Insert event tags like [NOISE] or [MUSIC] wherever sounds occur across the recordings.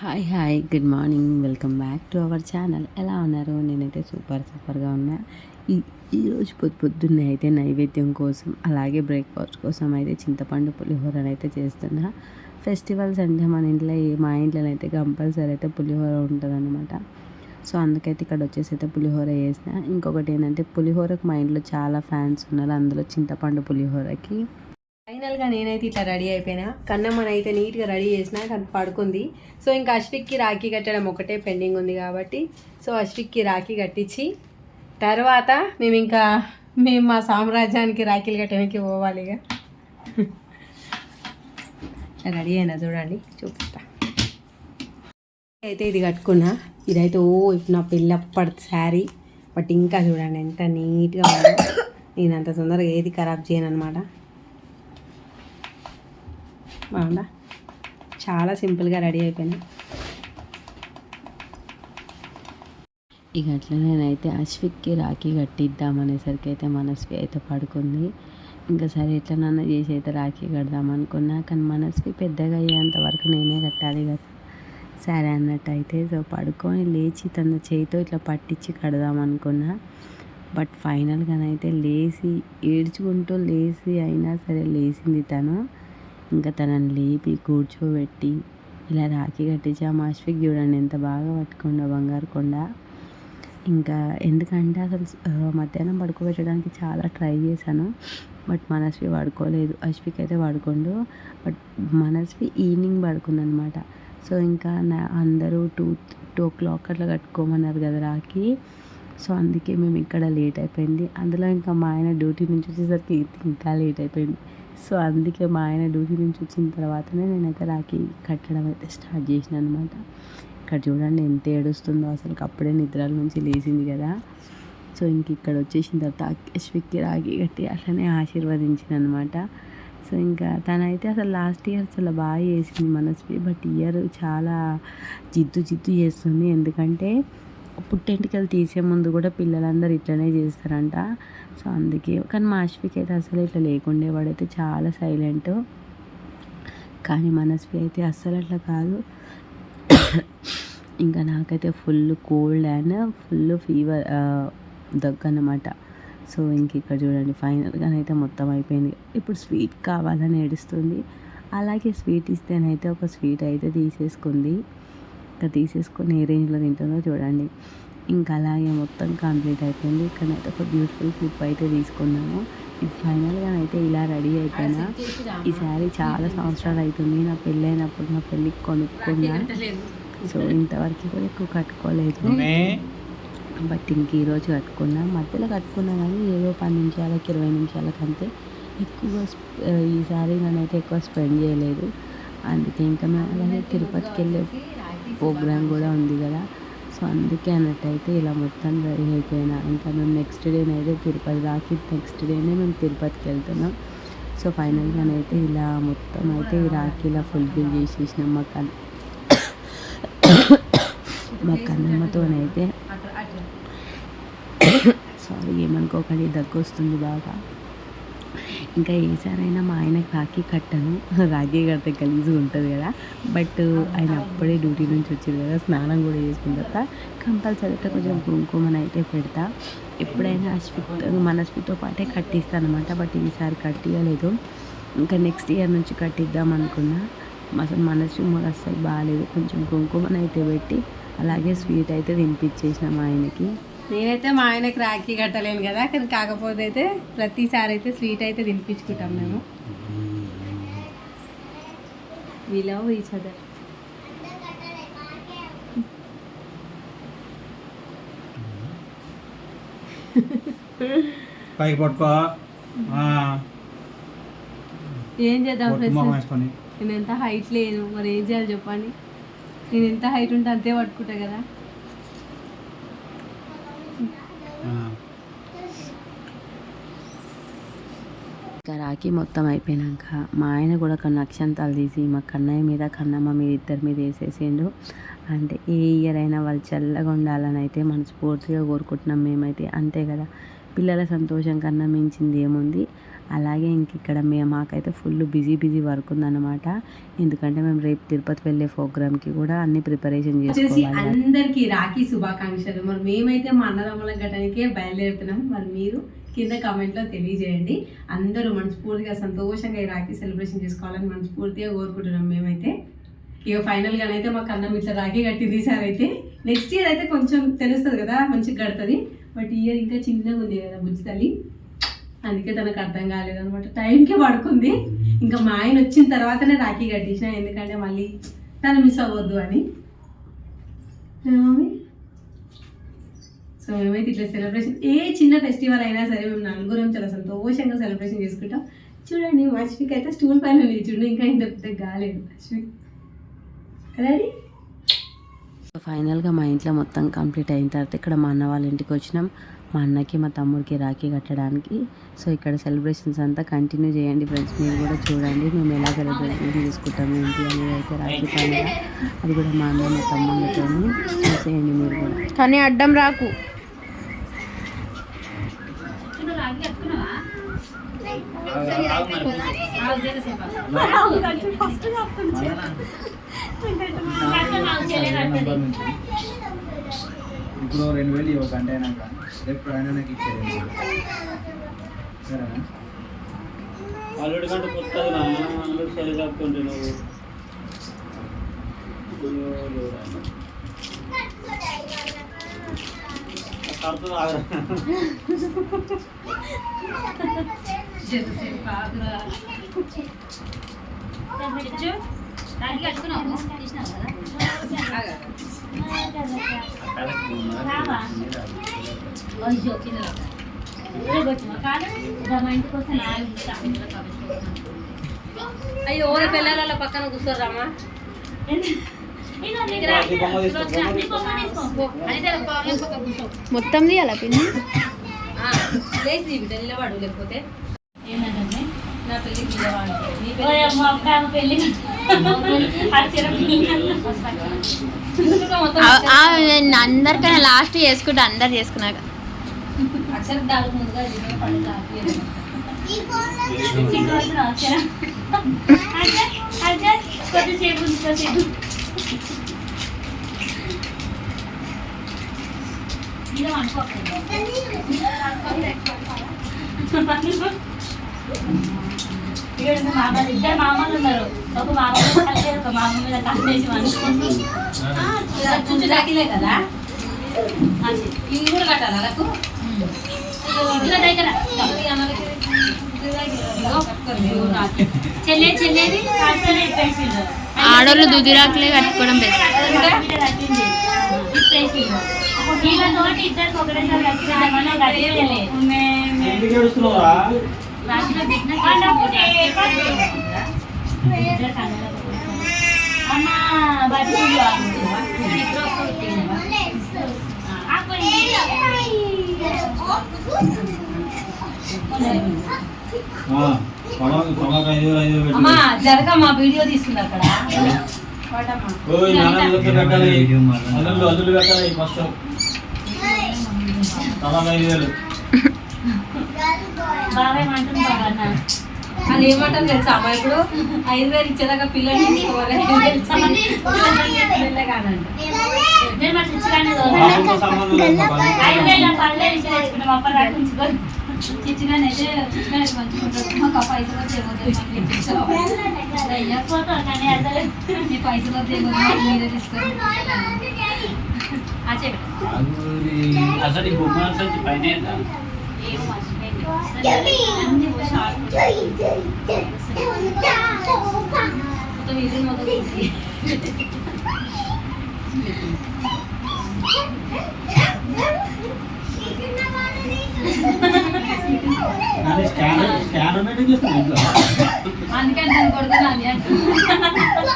Hi hi good morning welcome back to our channel ఎలా ఉన్నారు? నేనైతే సూపర్ సూపర్గా ఉన్నా. ఈ ఈరోజు పొద్దు పొద్దున్నే అయితే నైవేద్యం కోసం అలాగే బ్రేక్ఫాస్ట్ కోసం అయితే చింతపండు పులిహోరని అయితే చేస్తున్నా. ఫెస్టివల్స్ అంటే మన ఇంట్లో మా ఇంట్లో అయితే కంపల్సరీ అయితే పులిహోర ఉంటుందన్నమాట. సో అందుకైతే ఇక్కడ వచ్చేసి అయితే పులిహోర చేసిన ఇంకొకటి ఏంటంటే పులిహోరకు మా ఇంట్లో చాలా ఫ్యాన్స్ ఉన్నారు అందులో చింతపండు పులిహోరకి. ఫైనల్గా నేనైతే ఇట్లా రెడీ అయిపోయినా. కన్నమ్మని అయితే నీట్గా రెడీ చేసిన కానీ పడుకుంది. సో ఇంకా అశ్విక్కి రాఖీ కట్టడం ఒకటే పెండింగ్ ఉంది కాబట్టి సో అశ్విక్కి రాఖీ కట్టించి తర్వాత మేము ఇంకా మేము మా సామ్రాజ్యానికి రాఖీలు కట్టడానికి పోవాలి ఇక. రెడీ అయినా చూడండి చూపిస్తా. అయితే ఇది కట్టుకున్నా. ఇదైతే ఓ ఇప్పుడు నా పెళ్ళప్పటి శారీ. బట్ ఇంకా చూడండి ఎంత నీట్గా ఉందో. నేను అంత తొందరగా ఏది ఖరాబ్ చేయను అనమాట బాగుందా? చాలా సింపుల్గా రెడీ అయిపోయినా ఇక అట్లా నేనైతే అశ్విక్కి రాఖీ కట్టిద్దాం అనేసరికి అయితే మనస్వి అయితే పడుకుంది. ఇంకా సరే ఎట్లనన్నా చేసి అయితే రాఖీ కడదాం అనుకున్నా కానీ మనస్వి పెద్దగా అయ్యేంత వరకు నేనే కట్టాలి కదా. సరే అన్నట్టు అయితే సో పడుకొని లేచి తన చేతితో ఇట్లా పట్టించి కడదాం అనుకున్నా. బట్ ఫైనల్గానైతే లేచి ఏడ్చుకుంటూ లేచి అయినా సరే లేచింది తను. ఇంకా తనని లేపి కూర్చోబెట్టి ఇలా రాఖీ కట్టించి ఆ మాస్ఫిక్ చూడండి ఎంత బాగా పట్టుకుండా బంగారు కొండ. ఇంకా ఎందుకంటే అసలు మధ్యాహ్నం పడుకోబెట్టడానికి చాలా ట్రై చేశాను బట్ మనస్వి పడుకోలేదు. అశ్విక్ అయితే పడుకోండు బట్ మనస్వి ఈవినింగ్ పడుకుందనమాట. సో ఇంకా నా అందరూ టూ టూ ఓ క్లాక్ అట్లా కట్టుకోమన్నారు కదా రాకి సో అందుకే మేము ఇక్కడ లేట్ అయిపోయింది. అందులో ఇంకా మా ఆయన డ్యూటీ నుంచి వచ్చేసరికి ఇంకా లేట్ అయిపోయింది. సో అందుకే మా ఆయన డ్యూటీ నుంచి వచ్చిన తర్వాతనే నేనైతే రాఖీ కట్టడం అయితే స్టార్ట్ చేసిన అనమాట ఇక్కడ చూడండి ఎంత ఏడుస్తుందో అసలు అప్పుడే నిద్రల నుంచి లేచింది కదా. సో ఇంక ఇక్కడ వచ్చేసిన తర్వాత అశ్విక్కి రాగి కట్టి అట్లనే ఆశీర్వదించిన అనమాట సో ఇంకా తనైతే అసలు లాస్ట్ ఇయర్ చాలా బాగా చేసింది మనస్వి బట్ ఇయర్ చాలా జిద్దు జిద్దు చేస్తుంది. ఎందుకంటే పుట్టెంటికలు తీసే ముందు కూడా పిల్లలందరూ ఇట్లనే చేస్తారంట. సో అందుకే కానీ మా అశ్విక్ అయితే అసలు ఇట్లా లేకుండే వాడైతే చాలా సైలెంట్. కానీ మనస్వి అయితే అస్సలు అట్లా కాదు. ఇంకా నాకైతే full cold and full fever దగ్గు అనమాట సో ఇంక ఇక్కడ చూడండి ఫైనల్గానైతే మొత్తం అయిపోయింది. ఇప్పుడు స్వీట్ కావాలని ఏడుస్తుంది. అలాగే స్వీట్ ఇస్తేనైతే ఒక స్వీట్ అయితే తీసేసుకుంది. ఇంకా తీసేసుకొని ఏ రేంజ్లో తింటుందో చూడండి. ఇంకా అలాగే మొత్తం కంప్లీట్ అయిపోయింది. ఇక్కడైతే ఒక బ్యూటిఫుల్ క్లిప్ అయితే తీసుకున్నాము. ఇది ఫైనల్గానైతే ఇలా రెడీ అయిపోయినా. ఈ శారీ చాలా సంవత్సరాలు అవుతుంది. నా పెళ్ళైనప్పుడు నా పెళ్ళికి కొనుక్కున్నా. సో ఇంతవరకు కూడా ఎక్కువ కట్టుకోలేదు. బట్ ఇంక ఈరోజు కట్టుకున్నా. మధ్యలో కట్టుకున్నా కానీ ఏదో పది నిమిషాలకి ఇరవై నిమిషాలకి అంతే. ఎక్కువ ఈ శారీ నేనైతే ఎక్కువ స్పెండ్ చేయలేదు. అందుకే ఇంకా మేము అలాగే తిరుపతికి వెళ్ళే ప్రోగ్రామ్ కూడా ఉంది కదా. సో అందుకే అన్నట్టయితే ఇలా మొత్తం రెడీ అయిపోయినా. ఇంకా మేము నెక్స్ట్ డేనైతే తిరుపతి రాకి నెక్స్ట్ డేనే మేము తిరుపతికి వెళ్తున్నాం. సో ఫైనల్గానైతే ఇలా మొత్తం అయితే ఈ రాఖీలా ఫుల్ఫిల్ చేసేసినాం మా కన్ మా కన్నమ్మతోనైతే సారీ [COUGHS] ఏమనుకోకండి దగ్గు వస్తుంది బాగా. ఇంకా ఏసారైనా మా ఆయనకి రాఖీ కట్టను రాఖీ కడితే గలీజ్గా ఉంటుంది కదా. బట్ ఆయన అప్పుడే డ్యూటీ నుంచి వచ్చారు కదా స్నానం కూడా చేసుకున్న తర్వాత కంపల్సరీ అయితే కొంచెం కుంకుమని అయితే పెడతా. ఎప్పుడైనా అశ్విత్ మనస్వితో పాటే కట్టిస్తాను అనమాట బట్ ఈసారి కట్టియలేదు. ఇంకా నెక్స్ట్ ఇయర్ నుంచి కట్టిద్దాం అనుకున్నా. అసలు మనసు మూడు అస్సలు బాగాలేదు కొంచెం కుంకుమని అయితే పెట్టి అలాగే స్వీట్ అయితే తినిపించేసిన ఆయనకి. నేనైతే మా ఆయనకి రాఖీ కట్టలేను కదా కానీ కాకపోతే అయితే ప్రతిసారి అయితే స్వీట్ అయితే తినిపించుకుంటాం మేము. వి లవ్ ఈచ్ అదర్ పైకి పట్టుకో. ఏం చేద్దాం ఫ్రెండ్స్ నేను ఎంత హైట్ లేను మరి ఏం చేయాలి చెప్పండి? నేను ఎంత హైట్ ఉంటే అంతే పట్టుకుంటా కదా ఆ, ఇంకా రాఖీ మొత్తం అయిపోయినాక మా ఆయన కూడా కొన్ని అక్షంతాలు తీసి మా కన్నయ్య మీద కన్నమ్మ మీద ఇద్దరి మీద వేసేసిండు. అంటే ఏ ఇయర్ అయినా వాళ్ళు చల్లగా ఉండాలని అయితే మనస్ఫూర్తిగా కోరుకుంటున్నాం మేమైతే. అంతే కదా. పిల్లల సంతోషం కన్నా మించింది ఏముంది? అలాగే ఇంక ఇక్కడ మేము మాకైతే ఫుల్ బిజీ బిజీ వర్క్ ఉందన్నమాట. ఎందుకంటే మేము రేపు తిరుపతి వెళ్ళే ప్రోగ్రామ్కి కూడా అన్ని ప్రిపరేషన్ చేసుకోవాలి అందరికి రాఖీ శుభాకాంక్షలు. మరి మేమైతే మా అన్నదమ్ముల ఘటనకే బయలుదేరుతున్నాం. మరి మీరు? కింద కామెంట్లో తెలియజేయండి. అందరూ మనస్ఫూర్తిగా సంతోషంగా ఈ రాఖీ సెలబ్రేషన్ చేసుకోవాలని మనస్ఫూర్తిగా కోరుకుంటున్నాం మేమైతే. ఇక ఫైనల్గా అయితే మాకు అన్నం ఇట్లా రాఖీ కట్టి తీసారైతే నెక్స్ట్ ఇయర్ అయితే కొంచెం తెలుస్తుంది కదా మంచిగా కడుతుంది బట్ ఇయర్ ఇంకా చిన్నగా ఉంది కదా బుజ్జి తల్లి. అందుకే తనకు అర్థం కాలేదనమాట టైంకి పడుకుంది. ఇంకా మా ఆయన వచ్చిన తర్వాతనే రాఖీ కట్టించిన. ఎందుకంటే మళ్ళీ తను మిస్ అవ్వద్దు అని. మమ్మీ సో మేమైతే ఇట్లా సెలబ్రేషన్ ఏ చిన్న ఫెస్టివల్ అయినా సరే మేము నలుగురం చాలా సంతోషంగా సెలబ్రేషన్ చేసుకుంటాం. చూడండి మా అశ్విక్ అయితే స్టూల్ పైన నిల్చుండు ఇంకా ఇంత పెద్ద కాలేదు అశ్విక్ రెడీ ఫైనల్గా మా ఇంట్లో మొత్తం కంప్లీట్ అయిన తర్వాత ఇక్కడ మా అన్న వాళ్ళ ఇంటికి వచ్చినాం. మా అన్నకి మా తమ్ముడికి రాఖీ కట్టడానికి. సో ఇక్కడ సెలబ్రేషన్స్ అంతా కంటిన్యూ చేయండి ఫ్రెండ్స్ మీరు కూడా చూడండి మేము ఎలా సెలబ్రేషన్ చేసుకుంటాం ఏంటి అనేది అయితే రాఖీ పండుగ అది కూడా మా అన్న మా తమ్ముడితో చూసేయండి మీరు కూడా. కానీ అడ్డం రాకు. ఇప్పుడు రెండు వేలు ఇవ్వ గంట అయినాక రేపు ఆయన నాకు ఇచ్చేది సరేనా అల్లుడి కంటే పుస్తకం అల్లుడు సరి కప్పుకుంటే నువ్వు కడుతుంది ఆగరా అయ్యో ఓరే పిల్లల పక్కన కూర్చోరామా మొత్తం తీయాల పిన్ని? లేచి నిలబడు లేకపోతే నా అందరికన్నా లాస్ట్ చేసుకుంటా అందరు చేసుకున్నాక. అక్షర ఇక్కడ ఇద్దరు మామలు ఉన్నారు. ఒక మామ మీద ఒక మామ మీద కదా. ఇవి కూడా కట్టాలా నాకు ఆడోళ్ళు దుదిరాకులే కట్టుకోవడం బెస్ట్ ఇద్దరికి ఒకటేసారి జరగమ్మా వీడియో తీస్తుంది అక్కడ. కట్టాలి ఫస్ట్. పొలం ఐదు వేలు. బాగా అన్న అది ఏమంటారు తెలుసా? అమ్మా ఇప్పుడు ఐదు వేలు ఇచ్చేదాకా తీసుకోవాలి. పిల్లలే కాదండి నేను మా చిచ్చుగానే పాపంతో సంబంధం లేదు మా పని. ఐదు వేల పనులే ఇచ్చి తెచ్చుకున్నాం అప్పటి దాకా ఉంచుకొని. చిచ్చిగానైతే చిచ్చిగానైతే మంచిగా ఉంటుంది. మాకు ఆ పైసలు వచ్చే అయ్యకపోతే కానీ అసలు ఈ బొమ్మ పైన అందుకని దాన్ని కొడుతున్నా అని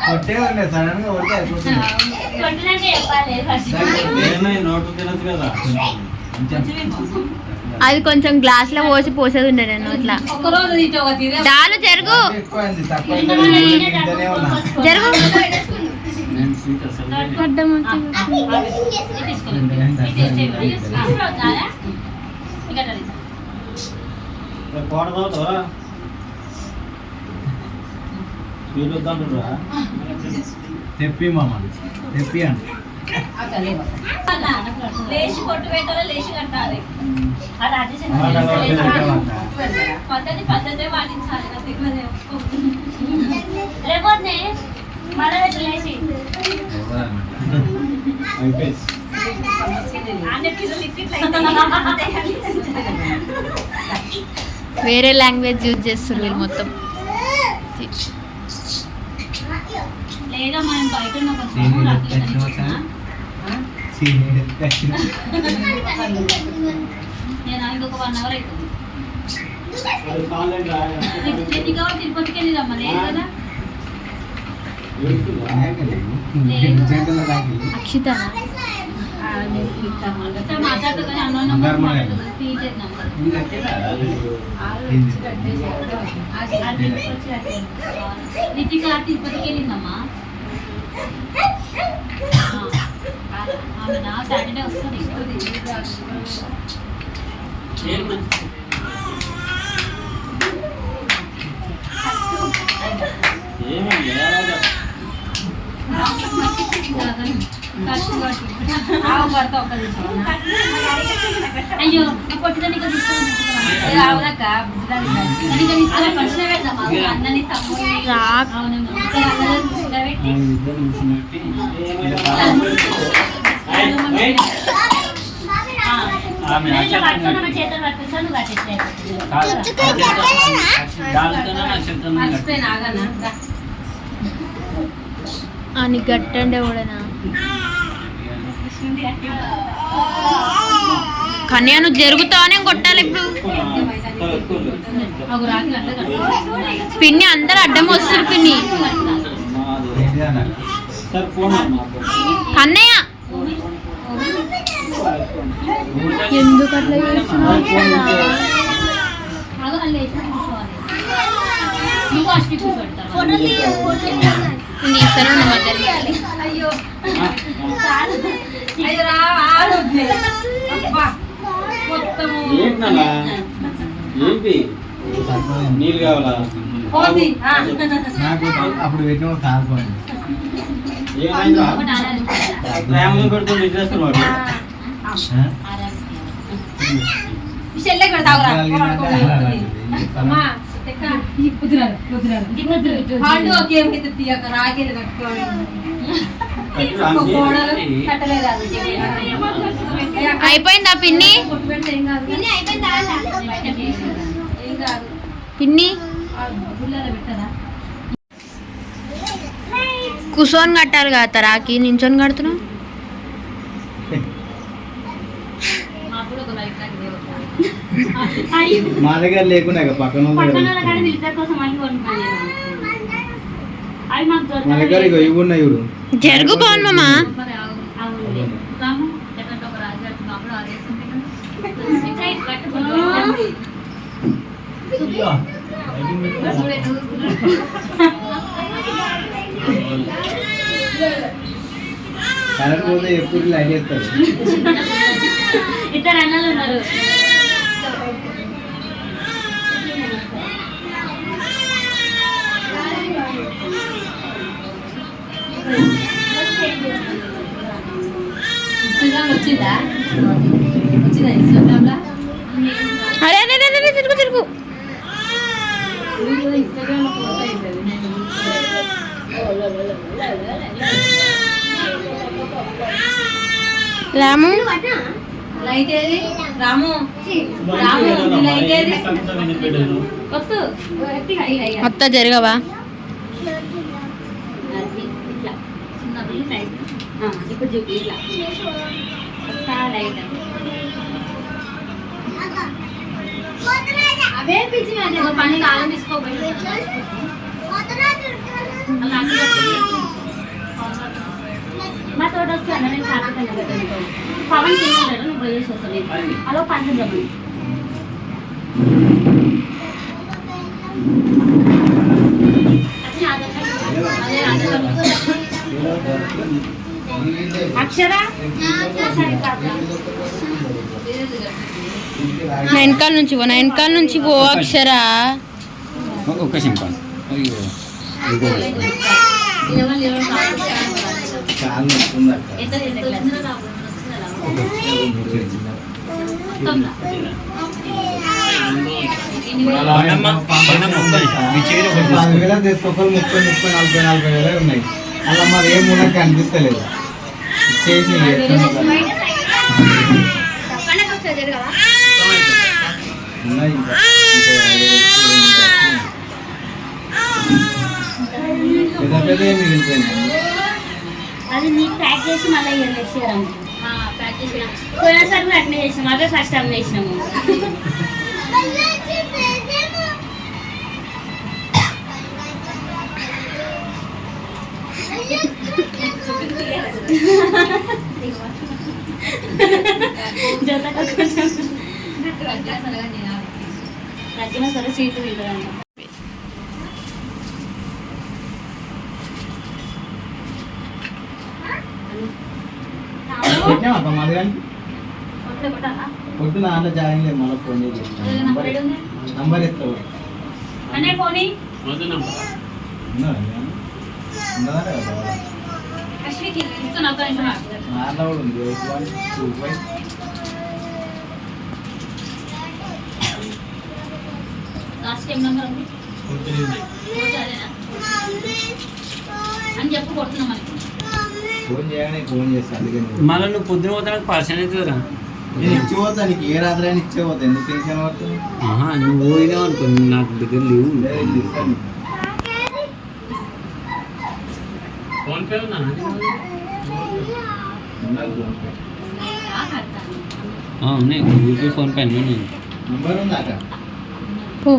కొట్టేదండి సడన్గా కొట్టే చెప్పాలి నోటు తినచ్చు కదా. అది కొంచెం గ్లాస్లో పోసి పోసేది ఉండే నేను అట్లా. చాలు జరుగు. జరుగు. తెప్పి మామ. తెప్పి అంటే. లేచి కొట్టు పెట్టాలి లేచి కట్టాలి. అది రాజేషన్ పద్ధతి పద్ధతే పాటించాలి. లేకపోతే మళ్ళీ లేచి. వేరే లాంగ్వేజ్ యూజ్ చేస్తారు వీళ్ళు మొత్తం. లేదా మనం బయట ఉన్న నేను ఇంకొక వన్ అవర్ అయితే తిరుపతికి వెళ్ళిరమ్మా లేదు కదా అక్షిత నెంబర్ రితిక తిరుపతికి వెళ్ళిందమ్మా సాటర్డే వస్తుంది ఏమైంది అయ్యో పొట్టిదని ఇక్కడ తీసుకొని అన్నని తమ్ముడిని అని గట్టండే కూడానా కన్యా నువ్వు జరుగుతావనే కొట్టాలి ఇప్పుడు. పిన్ని అందరు అడ్డం వస్తారు పిన్ని. కన్నయ్య ఇస్తాను మధ్యలో అయ్యో. ఏంటి? నీళ్ళు కావాలా. నాకు అప్పుడు పెట్టిన కాలిపోయింది ఏమైందా? ఒకటి కట్టుకోవాలి. అయిపోయిందా పిన్ని? పిన్ని కూర్చొని కట్టాలి కదా తరాకి నించొని కడుతున్నావు మాకు కూడా ఒక లైఫ్ లాంటి దేవుడు. అయ్యో. [LAUGHS] మా దగ్గర లేకుండా పక్కన మా దగ్గర ఇక. ఇవి ఉన్నాయి ఇవి జరుగు పట్టుకొని కరెంట్ పోతే ఎప్పుడు లైట్ వేస్తారు ఇద్దరు అన్నలు ఉన్నారు. వచ్చిందా? వచ్చిందా? ఇన్స్టాగ్రామ్లో అరే అరే అరే, అరే తిరుగు తిరుగు. రాము? లైట్ ఏది? రాము రాము లైట్ ఏది? వస్తు మొత్తం జరగవా? ఇప్పుడు చూపి ఇట్లా. అవే పిచ్చి ఒక పని కాలం తీసుకోబోయి. మా తోట వస్తే అన్న నేను కాకపోతే పవన్ కింద నువ్వు పోయేసి వస్తాను అలా పంచం చెప్పండి అక్షర? నా వెనకాల నుంచి పో నా వెనకాల నుంచి పో అక్షరా. ఒక్క తెచ్చుకోవాలి ముప్పై ముప్పై నలభై నలభై వేలు ఉన్నాయి. అలా మరి ఏ మూల కనిపిస్తలేదు చేసి అది నీకు ప్యాక్ చేసి మళ్ళీ వేసేయాలి ప్యాక్ చేసి పోయినసారి అట్నే చేసినాము అదే ఫస్ట్ టైం చేసినాము. తగ్గిన సరే సీటు కానీ పొద్దున ఆట జాయిన్ లేదు మళ్ళీ ఫోన్ చేసి నంబర్ ఎత్తావు ఇస్తున్నా ఒక నిమిషం కూడా ఉంది లాస్ట్ నెంబర్ ఉంది? అని చెప్పు కొడుతున్నాం మనకి మళ్ళీ నువ్వు పొద్దున పోతానికి పర్సన్ అవుతుందిరా నేను నీకు ఏ రాత్రి అయినా ఇచ్చే పోతా. ఎందుకు టెన్షన్ పడుతుంది నువ్వు పోయినావు అనుకో నాకు దగ్గర లేవు. PhonePe. ఉన్నా. ఉన్నాయి. గూగుల్ పే ఫోన్ పే అన్నీ ఉన్నాయి. నంబర్ ఉందా పో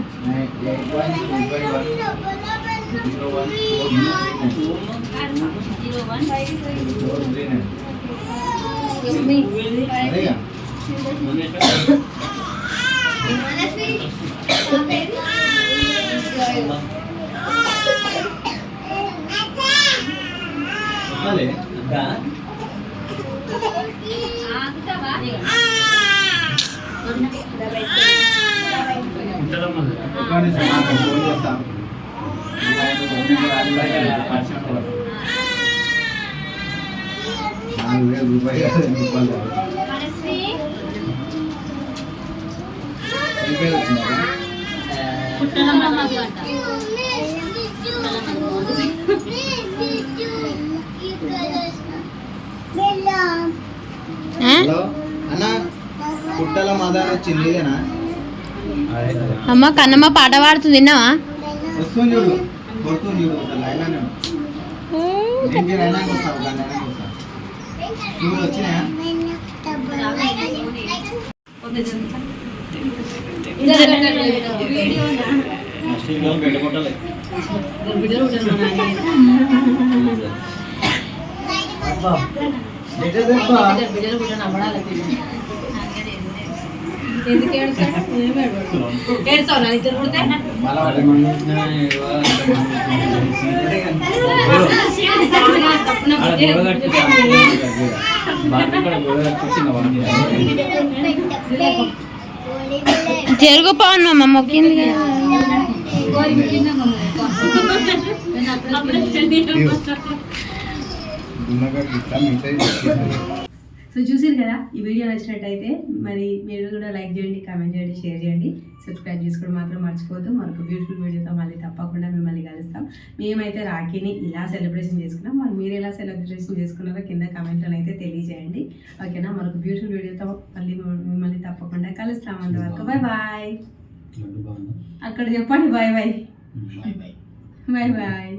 ఆగుతావా? నాలుగు వేల రూపాయలు అన్న పుట్టల మదాన్ వచ్చింది ఇదేనా? అమ్మ కన్నమ్మ పాట పాడుతుంది విన్నావా? ఎందుకు ఏడుస్తాడు? ఏం ఏడవడు. ఏడుస్తావా నా ఇద్దరు తప్పున జరుగు పవన్ మొక్కింది కదా. [LAUGHS] సో చూసారు కదా ఈ వీడియో నచ్చినట్టయితే మరి మీరు కూడా లైక్ చేయండి కామెంట్ చేయండి షేర్ చేయండి. సబ్స్క్రైబ్ చేసుకోవడం మాత్రం మర్చిపోవద్దు. మరొక బ్యూటిఫుల్ వీడియోతో మళ్ళీ తప్పకుండా మిమ్మల్ని కలుస్తాం. మేమైతే రాఖీని ఇలా సెలబ్రేషన్ చేసుకున్నాం. మరి మీరు ఎలా సెలబ్రేషన్ చేసుకున్నారో కింద కామెంట్లో అయితే తెలియజేయండి. ఓకేనా? మరొక బ్యూటిఫుల్ వీడియోతో మళ్ళీ మిమ్మల్ని తప్పకుండా కలుస్తాం. అంతవరకు బాయ్ బాయ్ అక్కడ చెప్పండి. Bye bye bye bye